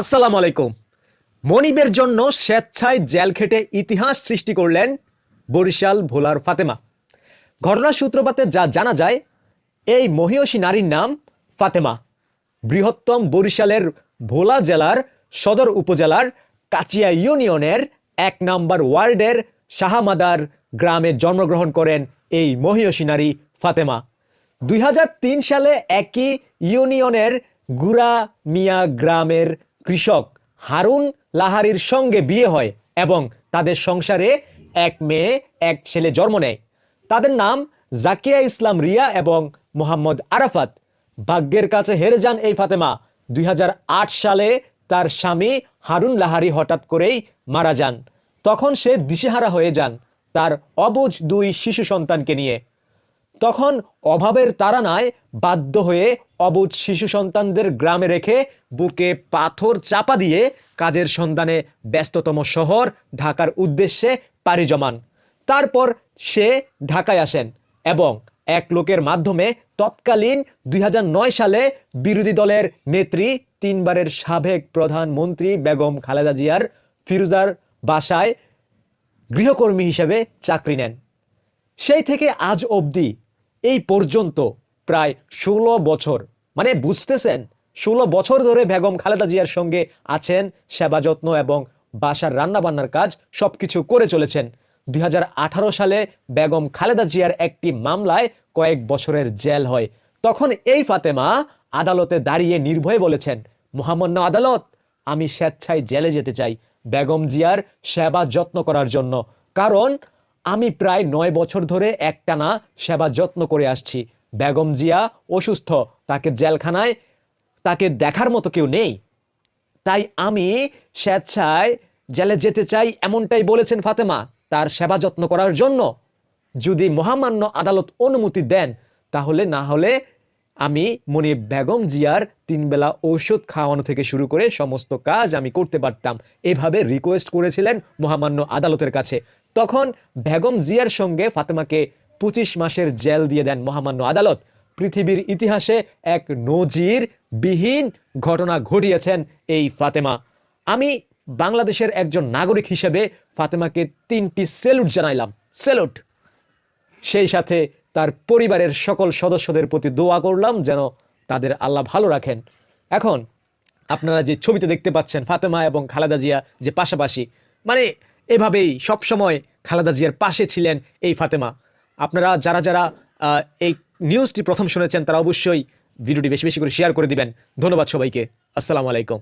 আসসালামু আলাইকুম। মনিবের জন্য স্বেচ্ছায় জেল খেটে ইতিহাস সৃষ্টি করলেন বরিশাল ভোলার ফাতেমা। ঘটনার সূত্রপাতে যা জানা যায়, এই মহিয়সী নারীর নাম ফাতেমা। বৃহত্তম বরিশালের ভোলা জেলার সদর উপজেলার কাচিয়া ইউনিয়নের এক নম্বর ওয়ার্ডের শাহামাদার গ্রামে জন্মগ্রহণ করেন এই মহিয়সী নারী ফাতেমা। দুই হাজার তিন সালে একই ইউনিয়নের গুড়া মিয়া গ্রামের কৃষক হারুন লাহারির সঙ্গে বিয়ে হয় এবং তাদের সংসারে এক মেয়ে, এক ছেলে জন্ম নেয়। তাদের নাম জাকিয়া ইসলাম রিয়া এবং মোহাম্মদ আরাফাত। ভাগ্যের কাছে হেরে যান এই ফাতেমা। দুই হাজার আট সালে তার স্বামী হারুন লাহারি হঠাৎ করেই মারা যান। তখন সে দিশেহারা হয়ে যান তার অবুজ দুই শিশু সন্তানকে নিয়ে। তখন অভাবের তাড়নায় বাধ্য হয়ে অবুজ শিশু সন্তানদের গ্রামে রেখে বুকে পাথর চাপা দিয়ে কাজের সন্ধানে ব্যস্ততম শহর ঢাকার উদ্দেশ্যে পাড়ি জমান। তারপর সে ঢাকায় আসেন এবং এক লোকের মাধ্যমে তৎকালীন দুই হাজার নয় সালে বিরোধী দলের নেত্রী, তিনবারের সাবেক প্রধানমন্ত্রী বেগম খালেদা জিয়ার ফিরোজার বাসায় গৃহকর্মী হিসেবে চাকরি নেন। সেই থেকে আজ অবধি এই পর্যন্ত প্রায় ষোলো বছর। মানে বুঝতেছেন? ষোলো বছর ধরে বেগম খালেদা জিয়ার সঙ্গে আছেন, সেবা যত্ন এবং বাসার রান্নাবান্নার কাজ সব কিছু করে চলেছেন। দুই হাজার আঠারো সালে বেগম খালেদা জিয়ার একটি মামলায় কয়েক বছরের জেল হয়। তখন এই ফাতেমা আদালতে দাঁড়িয়ে নির্ভয়ে বলেছেন, মহামান্য আদালত, আমি স্বেচ্ছায় জেলে যেতে চাই বেগম জিয়ার সেবা যত্ন করার জন্য। কারণ আমি প্রায় নয় বছর ধরে একটানা সেবা যত্ন করে আসছি। বেগম জিয়া অসুস্থ, তাকে জেলখানায়, তাকে দেখার মতো কেউ নেই। তাই আমি স্বেচ্ছায় জেলে যেতে চাই এমনটাই বলেছেন ফাতেমা তার সেবা যত্ন করার জন্য। যদি মহামান্য আদালত অনুমতি দেন, তাহলে না হলে আমি মনে বেগম জিয়ার তিনবেলা ঔষধ খাওয়ানো থেকে শুরু করে সমস্ত কাজ আমি করতে পারতাম। এভাবে রিকোয়েস্ট করেছিলেন মহামান্য আদালতের কাছে। তখন বেগম জিয়ার সঙ্গে ফাতেমাকে পঁচিশ মাসের জেল দিয়ে দেন মহামান্য আদালত। পৃথিবীর ইতিহাসে এক নজির বিহীন ঘটনা ঘটিয়েছেন এই ফাতেমা। আমি বাংলাদেশের একজন নাগরিক হিসেবে ফাতেমাকে তিনটি সেলুট জানাইলাম। সেলুট! সেই সাথে তার পরিবারের সকল সদস্যদের প্রতি দোয়া করলাম যেন তাদের আল্লাহ ভালো রাখেন। এখন আপনারা যে ছবিতে দেখতে পাচ্ছেন ফাতেমা এবং খালেদা জিয়া যে পাশাপাশি মানে এভাবেই সবসময় খালেদা জিয়ার পাশে ছিলেন এই ফাতেমা। আপনারা যারা যারা এই নিউজটি প্রথম শুনেছেন, তারা অবশ্যই ভিডিওটি বেশি বেশি করে শেয়ার করে দিবেন। ধন্যবাদ সবাইকে। আসসালামু আলাইকুম।